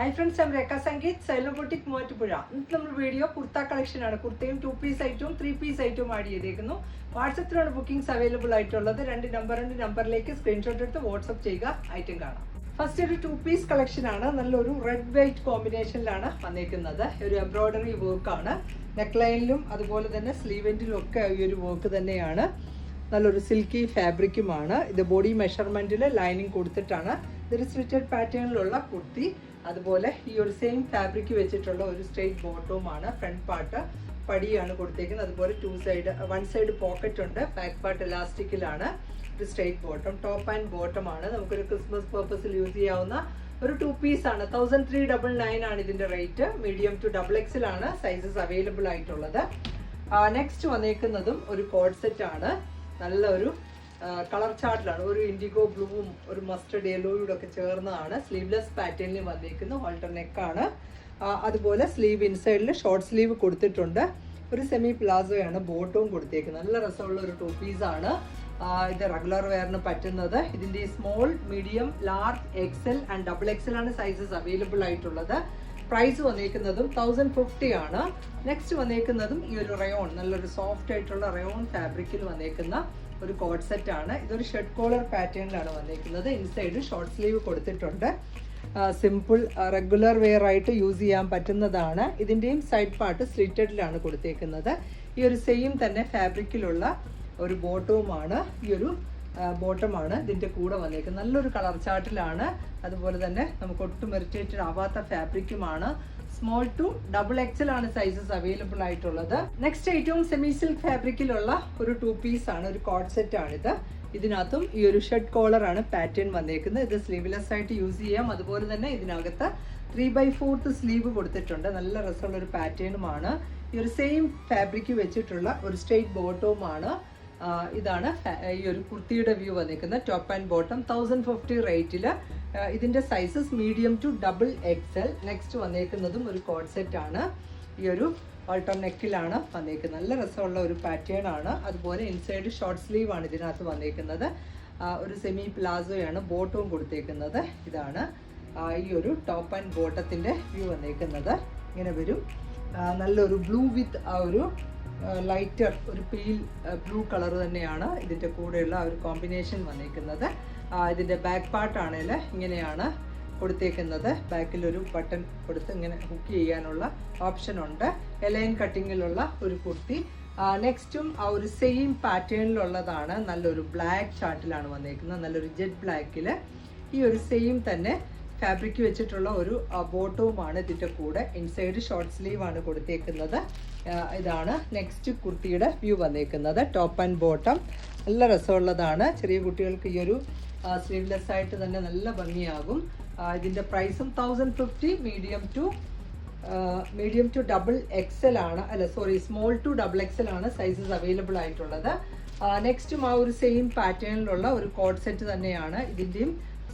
Hi friends ഞാൻ രേഖ സംഗീത് സെലബ്രോട്ടിക് മൂവാറ്റുപുഴ ഇന്നത്തെ നമ്മൾ വീഡിയോ കുർത്ത കളക്ഷൻ ആണ്. കുർത്തയും ടു പീസ് ഐറ്റവും ത്രീ പീസ് ഐറ്റവും ആഡ് ചെയ്തേക്കുന്നു. വാട്സപ്പിലാണ് ബുക്കിംഗ്സ് അവൈലബിൾ ആയിട്ടുള്ളത്. രണ്ട് നമ്പർ രണ്ട് നമ്പറിലേക്ക് സ്ക്രീൻഷോട്ട് എടുത്ത് വാട്സപ്പ് ചെയ്യുക. ഐറ്റം കാണാം. ഫസ്റ്റ് ഒരു ടു പീസ് കളക്ഷൻ ആണ്. നല്ലൊരു റെഡ് വൈറ്റ് കോമ്പിനേഷനിലാണ് വന്നിരിക്കുന്നത് ഒരു എംബ്രോയ്ഡറി വർക്കാണ് നെക്ക് ലൈനിലും അതുപോലെ തന്നെ സ്ലീവെന്റിലും ഒക്കെ ഈ ഒരു വർക്ക് തന്നെയാണ്. നല്ലൊരു സിൽക്കി ഫാബ്രിക്കുമാണ് ഇത് ബോഡി മെഷർമെന്റിൽ ലൈനിങ് കൊടുത്തിട്ടാണ്. ഇതൊരു സ്വിറ്റഡ് പാറ്റേണിലുള്ള കുർത്തി. അതുപോലെ ഈ ഒരു സെയിം ഫാബ്രിക് വെച്ചിട്ടുള്ള ഒരു സ്ട്രെയിറ്റ് ബോട്ടവുമാണ് ഫ്രണ്ട് പാർട്ട് പടിയാണ് കൊടുത്തേക്കുന്നത്. അതുപോലെ two side one side pocket ഉണ്ട്. ബാക്ക് പാർട്ട് ഇലാസ്റ്റിക്കിലാണ് ഒരു straight bottom top and bottom ആണ്. നമുക്കൊരു ക്രിസ്മസ് പർപ്പസിൽ യൂസ് ചെയ്യാവുന്ന ഒരു ടു പീസ് ആണ്. തൗസൻഡ് ത്രീ ഡബിൾ നയൻ ആണ് ഇതിന്റെ റേറ്റ് മീഡിയം ടു ഡബിൾ എക്സിൽ ആണ് സൈസസ് അവൈലബിൾ ആയിട്ടുള്ളത്. നെക്സ്റ്റ് വന്നേക്കുന്നതും ഒരു കോഡ് സെറ്റ് ആണ്. നല്ലൊരു കളർ ചാർട്ടിലാണ്. ഒരു ഇൻഡിഗോ ബ്ലൂവും ഒരു മസ്റ്റർഡ് യെല്ലോയുടെ ഒക്കെ ചേർന്നതാണ് സ്ലീവ്ലെസ് പാറ്റേണിൽ വന്നിരിക്കുന്ന ഹോൾട്ടർ നെക്കാണ്. അതുപോലെ സ്ലീവ് ഇൻസൈഡിൽ ഷോർട്ട് സ്ലീവ് കൊടുത്തിട്ടുണ്ട്. ഒരു സെമി പ്ലാസോയാണ് ബോട്ടവും കൊടുത്തേക്കുന്നത്. നല്ല രസമുള്ള ഒരു ടു പീസാണ്. ഇത് റെഗുലർ വെയറിന് പറ്റുന്നത്. ഇതിന്റെ small medium large XL and double XL ആണ് സൈസസ് അവൈലബിൾ ആയിട്ടുള്ളത്. പ്രൈസ് വന്നേക്കുന്നതും തൗസൻഡ് ഫിഫ്റ്റി ആണ്. നെക്സ്റ്റ് വന്നേക്കുന്നതും ഈ ഒരു റയോൺ നല്ലൊരു സോഫ്റ്റ് ആയിട്ടുള്ള റയോൺ ഫാബ്രിക്കിൽ വന്നേക്കുന്ന ഒരു കോഡ് സെറ്റ് ആണ്. ഇതൊരു ഷർട്ട് കോളർ പാറ്റേണിലാണ് വന്നേക്കുന്നത്. ഇൻസൈഡ് ഷോർട്ട് സ്ലീവ് കൊടുത്തിട്ടുണ്ട്. സിമ്പിൾ റെഗുലർ വെയർ ആയിട്ട് യൂസ് ചെയ്യാൻ പറ്റുന്നതാണ്. ഇതിന്റെയും സൈഡ് പാർട്ട് സ്ലിറ്റഡിലാണ് കൊടുത്തേക്കുന്നത്. ഈ ഒരു സെയിം തന്നെ ഫാബ്രിക്കിലുള്ള ഒരു ബോട്ടവുമാണ് ഈ ഒരു ബോട്ടമാണ്. ഇതിന്റെ കൂടെ വന്നേക്കുന്നത്. നല്ലൊരു കളർ ചാർട്ടിലാണ്. അതുപോലെ തന്നെ നമുക്ക് ഒട്ടും ഇറിറ്റേറ്റഡ് ആവാത്ത ഫാബ്രിക്കുമാണ്. സ്മോൾ ടു ഡബിൾ എക്സൽ ആണ് സൈസസ് അവൈലബിൾ ആയിട്ടുള്ളത്. നെക്സ്റ്റ് ഏറ്റവും സെമി സിൽക്ക് ഫാബ്രിക്കിലുള്ള ഒരു ടു പീസ് ആണ് ഒരു കോഡ് സെറ്റ് ആണിത്. ഇതിനകത്തും ഈ ഒരു കോളർ ആണ് പാറ്റേൺ വന്നേക്കുന്നത്. ഇത് സ്ലീവ്ലെസ് ആയിട്ട് യൂസ് ചെയ്യാം. അതുപോലെ തന്നെ ഇതിനകത്ത് ത്രീ ബൈ ഫോർത്ത് സ്ലീവ് കൊടുത്തിട്ടുണ്ട്. നല്ല രസമുള്ള ഒരു പാറ്റേണുമാണ്. ഈ ഒരു സെയിം ഫാബ്രിക്ക് വെച്ചിട്ടുള്ള ഒരു സ്ട്രെയിറ്റ് ബോട്ടവുമാണ് ഇതാണ് ഈ ഒരു കുർത്തിയുടെ വ്യൂ വന്നിരിക്കുന്നത്. Top and bottom thousand fifty റേറ്റിൽ ഇതിന്റെ sizes medium to double XL next വന്നേക്കുന്നതും ഒരു കോഡ് സെറ്റ് ആണ്. ഈ ഒരു ഓൾട്ടർ നെക്കിലാണ് വന്നേക്കുന്നത് നല്ല രസമുള്ള ഒരു പാറ്റേൺ ആണ്. അതുപോലെ ഇൻസൈഡ് ഷോർട്ട് സ്ലീവ് ആണ് ഇതിനകത്ത് വന്നേക്കുന്നത് ഒരു സെമി പ്ലാസോയാണ് ബോട്ടവും കൊടുത്തേക്കുന്നത്. ഇതാണ് ഈ ഒരു ടോപ്പ് ആൻഡ് ബോട്ടത്തിന്റെ വ്യൂ വന്നേക്കുന്നത് ഇങ്ങനെ വരും. നല്ലൊരു ബ്ലൂ വിത്ത് ആ ഒരു ലൈറ്റർ ഒരു പീൽ ബ്ലൂ കളർ തന്നെയാണ് ഇതിന്റെ കൂടെയുള്ള ഒരു കോമ്പിനേഷൻ വന്നിരിക്കുന്നത് ഇതിന്റെ ബാക്ക് പാർട്ടാണെങ്കിൽ ഇങ്ങനെയാണ് കൊടുത്തേക്കുന്നത്. ബാക്കിൽ ഒരു ബട്ടൺ കൊടുത്ത് ഇങ്ങനെ ഹുക്ക് ചെയ്യാനുള്ള ഓപ്ഷൻ ഉണ്ട്. എലൈൻ കട്ടിങ്ങിലുള്ള ഒരു കുർത്തി. നെക്സ്റ്റും ആ ഒരു സെയിം പാറ്റേണിലുള്ളതാണ് നല്ലൊരു ബ്ലാക്ക് ചാർട്ടിലാണ് വന്നേക്കുന്നത്. നല്ലൊരു ജെറ്റ് ബ്ലാക്കിൽ ഈ ഒരു സെയിം തന്നെ ഫാബ്രിക് വെച്ചിട്ടുള്ള ഒരു ബോട്ടവുമാണ് ഇതിന്റെ കൂടെ. ഇൻസൈഡ് ഷോർട്ട് സ്ലീവ് ആണ് കൊടുത്തേക്കുന്നത് ഇതാണ് നെക്സ്റ്റ് കുർത്തിയുടെ വ്യൂ വന്നേക്കുന്നത്. ടോപ്പ് ആൻഡ് ബോട്ടം നല്ല രസമുള്ളതാണ്. ചെറിയ കുട്ടികൾക്ക് ഈ ഒരു സ്ലീവ്ലെസ് ആയിട്ട് തന്നെ നല്ല ഭംഗിയാകും. ഇതിന്റെ പ്രൈസും thousand fifty medium to medium to double XL ആണ്. അല്ല sorry small to double XL ആണ് സൈസസ് അവൈലബിൾ ആയിട്ടുള്ളത്. നെക്സ്റ്റും ആ ഒരു സെയിം പാറ്റേണിലുള്ള ഒരു കോഡ് സെറ്റ് തന്നെയാണ് ഇതിന്റെയും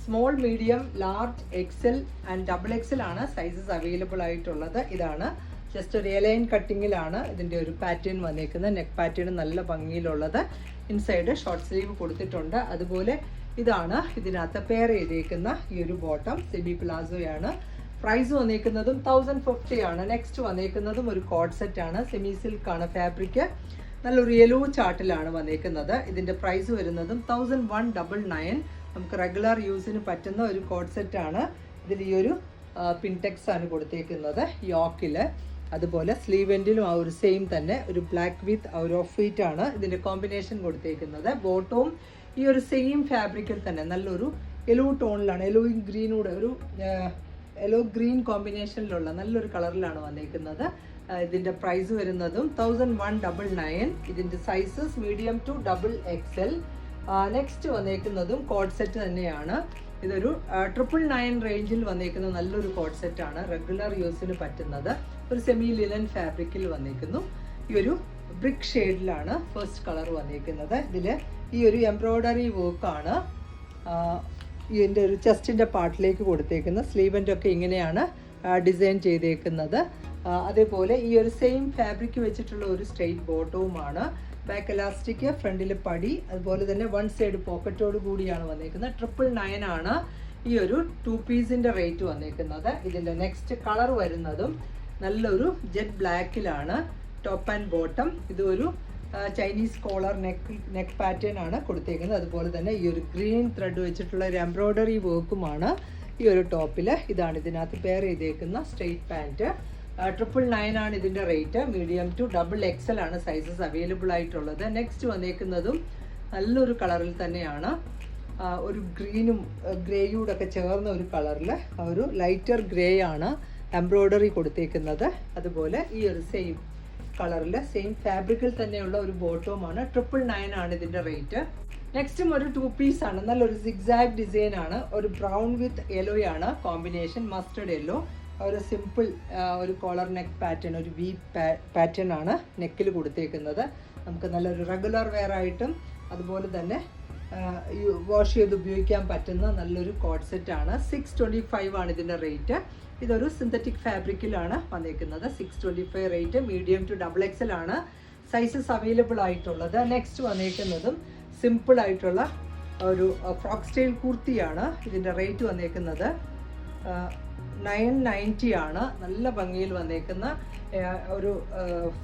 small medium large XL and double XL ആണ് സൈസസ് അവൈലബിൾ ആയിട്ടുള്ളത്. ഇതാണ് ജസ്റ്റ് ഒരു എലൈൻ കട്ടിങ്ങിലാണ് ഇതിന്റെ ഒരു പാറ്റേൺ വന്നേക്കുന്നത്. നെക്ക് പാറ്റേൺ നല്ല ഭംഗിയിലുള്ളത്. ഇൻസൈഡ് ഷോർട്ട് സ്ലീവ് കൊടുത്തിട്ടുണ്ട്. അതുപോലെ ഇതാണ് ഇതിനകത്ത് പെയർ ചെയ്തേക്കുന്ന ഈ ഒരു ബോട്ടം സെമി പ്ലാസോയാണ് പ്രൈസ് വന്നേക്കുന്നതും തൗസൻഡ് ഫിഫ്റ്റി ആണ്. നെക്സ്റ്റ് വന്നേക്കുന്നതും ഒരു കോഡ് സെറ്റ് ആണ്. സെമി സിൽക്ക് ആണ് ഫാബ്രിക് നല്ലൊരു യെലോ ചാർട്ടിലാണ് വന്നേക്കുന്നത്. ഇതിന്റെ പ്രൈസ് വരുന്നതും തൗസൻഡ് വൺ ഡബിൾ നയൻ നമുക്ക് റെഗുലർ യൂസിന് പറ്റുന്ന ഒരു കോഡ് സെറ്റ് ആണ്. ഇതിൽ ഈ ഒരു പിൻടെക്സ് ആണ് കൊടുത്തേക്കുന്നത് യോക്കിൽ അതുപോലെ സ്ലീവ് എൻഡിലും ആ ഒരു സെയിം തന്നെ ഒരു ബ്ലാക്ക് വിത്ത് ഒരു ഓഫ് വൈറ്റ് ആണ് ഇതിന്റെ കോമ്പിനേഷൻ കൊടുത്തേക്കുന്നത്. ബോട്ടവും ഈ ഒരു സെയിം ഫാബ്രിക്കിൽ തന്നെ നല്ലൊരു യെല്ലോ ടോണിലാണ് യെല്ലോ ഗ്രീനൂടെ ഒരു യെല്ലോ ഗ്രീൻ കോമ്പിനേഷനിലുള്ള നല്ലൊരു കളറിലാണ് വന്നേക്കുന്നത്. ഇതിന്റെ പ്രൈസ് വരുന്നതും തൗസൻഡ് വൺ ഡബിൾ നയൻ ഇതിന്റെ sizes medium to double XL next വന്നേക്കുന്നതും coord set തന്നെയാണ്. ഇതൊരു ട്രിപ്പിൾ നയൻ റേഞ്ചിൽ വന്നേക്കുന്ന നല്ലൊരു കോഡ് സെറ്റ് ആണ് റെഗുലർ യൂസിന് പറ്റുന്നത്. ഒരു സെമി ലിനൻ ഫാബ്രിക്കിൽ വന്നേക്കുന്നു. ഈ ഒരു ബ്രിക്ക് ഷെയ്ഡിലാണ് ഫസ്റ്റ് കളർ വന്നേക്കുന്നത്. ഇതിൽ ഈ ഒരു എംബ്രോയ്ഡറി വർക്കാണ് ഇതിന്റെ ഒരു ചെസ്റ്റിന്റെ പാർട്ടിലേക്ക് കൊടുത്തേക്കുന്നത് സ്ലീവന്റെ ഒക്കെ ഇങ്ങനെയാണ് ഡിസൈൻ ചെയ്തേക്കുന്നത്. അതേപോലെ ഈ ഒരു സെയിം ഫാബ്രിക് വെച്ചിട്ടുള്ള ഒരു സ്ട്രെയിറ്റ് ബോട്ടവുമാണ് ബാക്ക് എലാസ്റ്റിക് ഫ്രണ്ടിൽ പടി അതുപോലെ തന്നെ വൺ സൈഡ് പോക്കറ്റോട് കൂടിയാണ് വന്നേക്കുന്നത്. ട്രിപ്പിൾ നയൻ ആണ് ഈ ഒരു ടു പീസിന്റെ റേറ്റ് വന്നേക്കുന്നത്. ഇതിന്റെ നെക്സ്റ്റ് കളർ വരുന്നതും നല്ലൊരു ജെറ്റ് ബ്ലാക്കിലാണ് ടോപ്പ് ആൻഡ് ബോട്ടം ഇതൊരു Chinese collar neck neck pattern ആണ് കൊടുത്തേക്കുന്നത്. അതുപോലെ തന്നെ ഈ ഒരു ഗ്രീൻ ത്രെഡ് വെച്ചിട്ടുള്ള ഒരു എംബ്രോയ്ഡറി വർക്കുമാണ് ഈ ഒരു ടോപ്പിൽ ഇതാണ് ഇതിനകത്ത് പെയർ ചെയ്തേക്കുന്ന സ്ട്രെയിറ്റ് പാന്റ് ട്രിപ്പിൾ നയൻ ആണ് ഇതിന്റെ rate medium to double XL ആണ് സൈസസ് അവൈലബിൾ ആയിട്ടുള്ളത്. നെക്സ്റ്റ് വന്നേക്കുന്നതും നല്ലൊരു കളറിൽ തന്നെയാണ്. ഒരു ഗ്രീനും ഗ്രേയൂടെ ഒക്കെ ചേർന്ന ഒരു കളറിൽ ഒരു ലൈറ്റർ ഗ്രേ ആണ് എംബ്രോയ്ഡറി കൊടുത്തേക്കുന്നത്. അതുപോലെ ഈ ഒരു സെയിം കളറിൽ സെയിം ഫാബ്രിക്കിൽ തന്നെയുള്ള ഒരു ബോട്ടവുമാണ് ട്രിപ്പിൾ നയൻ ആണ് ഇതിന്റെ റേറ്റ് നെക്സ്റ്റും ഒരു ടു പീസ് ആണ്. നല്ലൊരു സിക്സാഗ് ഡിസൈൻ ആണ്. ഒരു ബ്രൗൺ വിത്ത് യെല്ലോ ആണ്. കോമ്പിനേഷൻ മസ്റ്റർഡ് യെല്ലോ ഒരു സിമ്പിൾ ഒരു കോളർ നെക്ക് പാറ്റേൺ ഒരു വി പാറ്റേൺ ആണ് നെക്കിൽ കൊടുത്തേക്കുന്നത്. നമുക്ക് നല്ലൊരു റെഗുലർ വെയർ ആയിട്ടും അതുപോലെ തന്നെ വാഷ് ചെയ്ത് ഉപയോഗിക്കാൻ പറ്റുന്ന നല്ലൊരു കോഡ് ആണ്. സിക്സ് ട്വന്റി ഫൈവ് ആണ് ഇതിന്റെ റേറ്റ് ഇതൊരു സിന്തറ്റിക് ഫാബ്രിക്കിലാണ് വന്നേക്കുന്നത്. Six twenty five rate medium to double XL ആണ് സൈസസ് അവൈലബിൾ ആയിട്ടുള്ളത്. നെക്സ്റ്റ് വന്നേക്കുന്നതും സിമ്പിൾ ആയിട്ടുള്ള ഒരു ഫ്രോക്ക് സ്റ്റൈൽ കുർത്തിയാണ് ഇതിന്റെ റേറ്റ് വന്നേക്കുന്നത്. നയൻ നയന്റി ആണ് നല്ല ഭംഗിയിൽ വന്നേക്കുന്ന ഒരു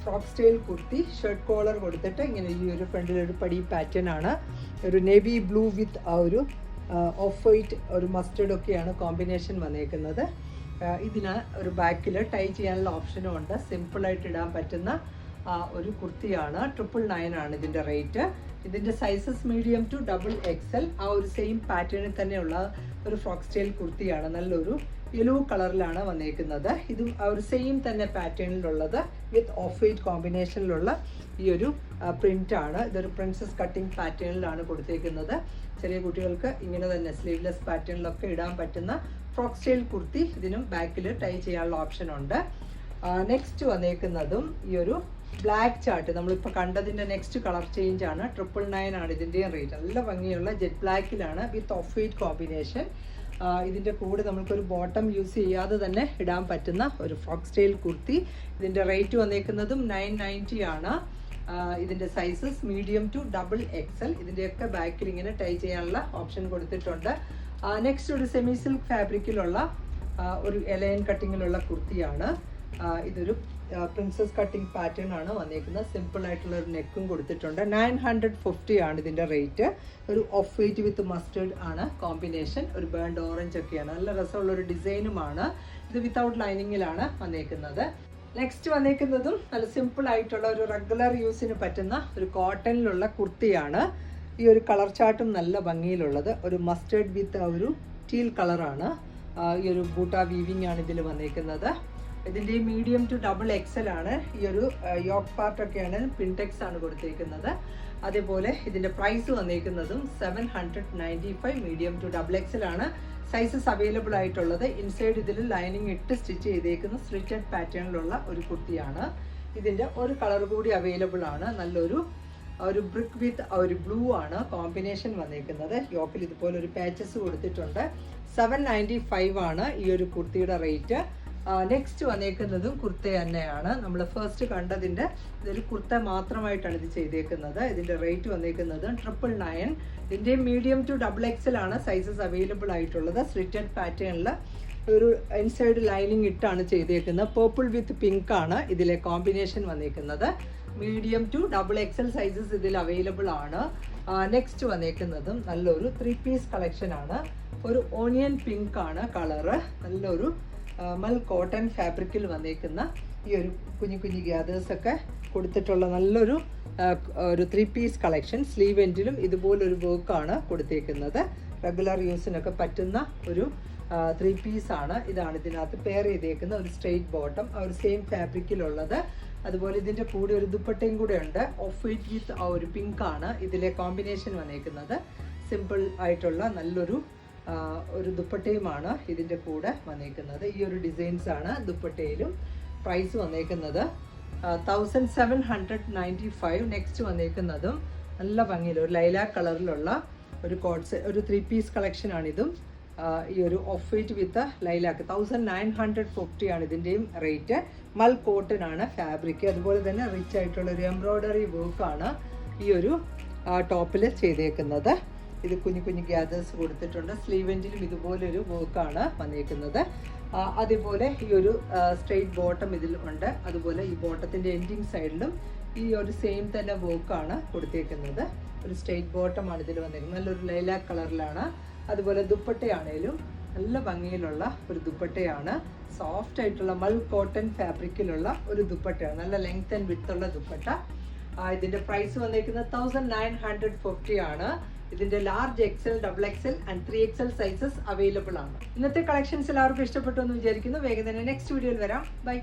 frock style kurti. Shirt collar കൊടുത്തിട്ട് ഇങ്ങനെ ഈ ഒരു ഫ്രണ്ടിൽ ഒരു പടി പാറ്റേൺ ആണ്. ഒരു നേവി ബ്ലൂ വിത്ത് ആ ഒരു ഓഫ് വൈറ്റ് ഒരു മസ്റ്റേർഡ് ഒക്കെയാണ് കോമ്പിനേഷൻ വന്നേക്കുന്നത്. ഇതിന് ഒരു ബാക്കിൽ ടൈ ചെയ്യാനുള്ള ഓപ്ഷനും ഉണ്ട്. സിമ്പിളായിട്ട് ഇടാൻ പറ്റുന്ന ഒരു കുർത്തിയാണ്. ട്രിപ്പിൾ നയൻ ആണ് ഇതിന്റെ റേറ്റ്. ഇതിന്റെ sizes medium to double XL ആ ഒരു സെയിം പാറ്റേണിൽ തന്നെയുള്ള ഒരു ഫ്രോക്ക് സ്റ്റൈൽ കുർത്തിയാണ്. നല്ലൊരു യെല്ലോ കളറിലാണ് വന്നേക്കുന്നത്. ഇതും ആ ഒരു സെയിം തന്നെ പാറ്റേണിലുള്ളത് വിത്ത് ഓഫ് വൈറ്റ് കോമ്പിനേഷനിലുള്ള ഈ ഒരു പ്രിന്റാണ് ഇതൊരു പ്രിൻസസ് കട്ടിംഗ് പാറ്റേണിലാണ് കൊടുത്തേക്കുന്നത്. ചെറിയ കുട്ടികൾക്ക് ഇങ്ങനെ തന്നെ സ്ലീവ്ലെസ് പാറ്റേണിലൊക്കെ ഇടാൻ പറ്റുന്ന ഫ്രോക്ക് സ്റ്റൈൽ കുർത്തി ഇതിനും ബാക്കിൽ ടൈ ചെയ്യാനുള്ള ഓപ്ഷൻ ഉണ്ട്. നെക്സ്റ്റ് വന്നേക്കുന്നതും ഈ ഒരു ബ്ലാക്ക് ചാർട്ട് നമ്മളിപ്പോൾ കണ്ടതിന്റെ നെക്സ്റ്റ് കളർ ചേഞ്ച് ആണ്. ട്രിപ്പിൾ നയൻ ആണ് ഇതിന്റെയും റേറ്റ് നല്ല ഭംഗിയുള്ള ജെറ്റ് ബ്ലാക്കിലാണ് വിത്ത് ഓഫ് വൈറ്റ് കോമ്പിനേഷൻ ഇതിന്റെ കൂടെ നമുക്കൊരു ബോട്ടം യൂസ് ചെയ്യാതെ തന്നെ ഇടാൻ പറ്റുന്ന ഒരു ഫോക്സ് സ്റ്റൈൽ കുർത്തി. ഇതിന്റെ റേറ്റ് വന്നേക്കുന്നതും നയൻ നയന്റി ആണ്. ഇതിന്റെ sizes medium to double XL ഇതിന്റെയൊക്കെ ബാക്കിൽ ഇങ്ങനെ ടൈ ചെയ്യാനുള്ള ഓപ്ഷൻ കൊടുത്തിട്ടുണ്ട്. നെക്സ്റ്റ് ഒരു സെമി സിൽക്ക് ഫാബ്രിക്കിലുള്ള ഒരു എലയൻ കട്ടിങ്ങിലുള്ള കുർത്തിയാണ്. ഇതൊരു പ്രിൻസസ് കട്ടിംഗ് പാറ്റേൺ ആണ് വന്നേക്കുന്നത്. സിമ്പിൾ ആയിട്ടുള്ള ഒരു നെക്കും കൊടുത്തിട്ടുണ്ട്. നയൻ ഹൺഡ്രഡ് ഫിഫ്റ്റി ആണ് ഇതിന്റെ റേറ്റ് ഒരു ഓഫ് വൈറ്റ് വിത്ത് മസ്റ്റേർഡ് ആണ് കോമ്പിനേഷൻ ഒരു ബേൺഡ് ഓറഞ്ച് ഒക്കെയാണ്. നല്ല രസമുള്ള ഒരു ഡിസൈനുമാണ് ഇത് വിത്തൗട്ട് ലൈനിങ്ങിലാണ് വന്നേക്കുന്നത്. നെക്സ്റ്റ് വന്നേക്കുന്നതും നല്ല സിമ്പിൾ ആയിട്ടുള്ള ഒരു റെഗുലർ യൂസിന് പറ്റുന്ന ഒരു കോട്ടണിലുള്ള കുർത്തിയാണ്. ഈ ഒരു കളർ ചാർട്ടും നല്ല ഭംഗിയിലുള്ളത്. ഒരു മസ്റ്റേർഡ് വിത്ത് ഒരു ടീൽ കളറാണ് ഈ ഒരു ബൂട്ട വീവിംഗ് ആണ് ഇതിൽ വന്നേക്കുന്നത്. ഇതിന്റെ മീഡിയം ടു ഡബിൾ എക്സൽ ആണ്. ഈ ഒരു യോക്ക് പാർട്ടൊക്കെയാണ് പിൻടെക്സ് ആണ് കൊടുത്തിരിക്കുന്നത് അതേപോലെ ഇതിന്റെ price വന്നിരിക്കുന്നതും seven hundred ninety five medium to double XL ആണ്. സൈസസ് അവൈലബിൾ ആയിട്ടുള്ളത്. ഇൻസൈഡ് ഇതിൽ ലൈനിങ് ഇട്ട് സ്റ്റിച്ച് ചെയ്തേക്കുന്ന സ്ലിറ്റഡ് പാറ്റേണിലുള്ള ഒരു കുർത്തിയാണ് ഇതിന്റെ ഒരു കളർ കൂടി അവൈലബിൾ ആണ്. നല്ലൊരു ഒരു ബ്രിക്ക് വിത്ത് ഒരു ബ്ലൂ ആണ് കോമ്പിനേഷൻ വന്നിരിക്കുന്നത് യോക്കിൽ ഇതുപോലെ ഒരു പാച്ചസ് കൊടുത്തിട്ടുണ്ട്. സെവൻ നയന്റി ഫൈവ് ആണ് ഈ ഒരു കുർത്തിയുടെ റേറ്റ് നെക്സ്റ്റ് വന്നേക്കുന്നതും കുർത്ത തന്നെയാണ്. നമ്മൾ ഫസ്റ്റ് കണ്ടതിന്റെ ഇതൊരു കുർത്ത മാത്രമായിട്ടാണ് ഇത് ചെയ്തേക്കുന്നത്. ഇതിന്റെ റേറ്റ് വന്നേക്കുന്നത് ട്രിപ്പിൾ നയൻ ഇതിന്റെ മീഡിയം ടു ഡബിൾ എക്സൽ ആണ് സൈസസ് അവൈലബിൾ ആയിട്ടുള്ളത്. സ്ലിറ്റഡ് പാറ്റേണിൽ ഒരു ഇൻസൈഡ് ലൈനിങ് ഇട്ടാണ് ചെയ്തേക്കുന്നത്. പേർപ്പിൾ വിത്ത് പിങ്ക് ആണ് ഇതിലെ കോമ്പിനേഷൻ വന്നേക്കുന്നത്. Medium to double XL sizes ഇതിൽ അവൈലബിൾ ആണ്. നെക്സ്റ്റ് വന്നേക്കുന്നതും നല്ലൊരു ത്രീ പീസ് കളക്ഷൻ ആണ്. ഒരു ഓണിയൻ പിങ്ക് ആണ് കളറ് നല്ലൊരു മൽ കോട്ടൺ ഫാബ്രിക്കിൽ വന്നേക്കുന്ന ഈ ഒരു കുഞ്ഞു കുഞ്ഞു ഗ്യാദേഴ്സൊക്കെ കൊടുത്തിട്ടുള്ള നല്ലൊരു ഒരു ത്രീ പീസ് കളക്ഷൻ സ്ലീവ് എൻഡിലും ഇതുപോലൊരു വർക്കാണ് കൊടുത്തേക്കുന്നത്. റെഗുലർ യൂസിനൊക്കെ പറ്റുന്ന ഒരു ത്രീ പീസ് ആണ് ഇതാണ് ഇതിനകത്ത് പെയർ ചെയ്തേക്കുന്ന ഒരു സ്ട്രെയിറ്റ് ബോട്ടം ആ ഒരു സെയിം ഫാബ്രിക്കിലുള്ളത് അതുപോലെ ഇതിന്റെ കൂടെ ഒരു ദുപ്പട്ടയും കൂടെ ഉണ്ട്. ഓഫ് വൈറ്റ് വിത്ത് ആ ഒരു പിങ്കാണ് ഇതിലെ കോമ്പിനേഷൻ വന്നേക്കുന്നത്. സിമ്പിൾ ആയിട്ടുള്ള നല്ലൊരു ഒരു ദുപ്പട്ടയുമാണ് ഇതിന്റെ കൂടെ വന്നേക്കുന്നത്. ഈ ഒരു ഡിസൈൻസ് ആണ് ദുപ്പട്ടയിലും പ്രൈസ് വന്നേക്കുന്നത്. Thousand seven hundred ninety five next വന്നേക്കുന്നതും നല്ല ഭംഗിയിൽ ഒരു ലൈലാ കളറിലുള്ള ഒരു കോട്ട്സ് ഒരു ത്രീ പീസ് കളക്ഷനാണിതും ഈ ഒരു off white with lilac. Thousand nine hundred fifty ആണ് ഇതിന്റെയും റേറ്റ് മൽ കോട്ടൺ ആണ് ഫാബ്രിക് അതുപോലെ തന്നെ റിച്ച് ആയിട്ടുള്ള ഒരു എംബ്രോയ്ഡറി വർക്കാണ് ഈ ഒരു ടോപ്പിൽ ചെയ്തേക്കുന്നത്. ഇത് കുഞ്ഞു കുഞ്ഞു ഗ്യാദേഴ്സ് കൊടുത്തിട്ടുണ്ട്. സ്ലീവെന്റിലും ഇതുപോലൊരു വർക്കാണ് വന്നിരിക്കുന്നത് അതേപോലെ ഈ ഒരു സ്ട്രെയിറ്റ് ബോട്ടം ഇതിൽ ഉണ്ട്. അതുപോലെ ഈ ബോട്ടത്തിന്റെ എൻഡിങ് സൈഡിലും ഈ ഒരു സെയിം തന്നെ വർക്കാണ് കൊടുത്തിരിക്കുന്നത് ഒരു സ്ട്രെയിറ്റ് ബോട്ടമാണ് ഇതിൽ വന്നിരിക്കുന്നത് നല്ലൊരു ലൈലാക്ക് കളറിലാണ് അതുപോലെ ദുപ്പട്ടയാണേലും നല്ല ഭംഗിയിലുള്ള ഒരു ദുപ്പട്ടയാണ്. സോഫ്റ്റ് ആയിട്ടുള്ള മൾ കോട്ടൺ ഫാബ്രിക്കിലുള്ള ഒരു ദുപ്പട്ടയാണ്. നല്ല ലെങ്ത് ആൻഡ് വിത്തുള്ള ദുപ്പട്ട. ഇതിന്റെ പ്രൈസ് വന്നിരിക്കുന്നത് തൗസൻഡ് നയൻ ഹൺഡ്രഡ് ഫിഫ്റ്റി ആണ്. ഇതിന്റെ large XL double XL and three XL sizes available ആണ്. ഇന്നത്തെ കളക്ഷൻസ് എല്ലാവർക്കും ഇഷ്ടപ്പെട്ടു എന്ന് വിചാരിക്കുന്നു. വേഗം തന്നെ നെക്സ്റ്റ് വീഡിയോയിൽ വരാം. ബൈ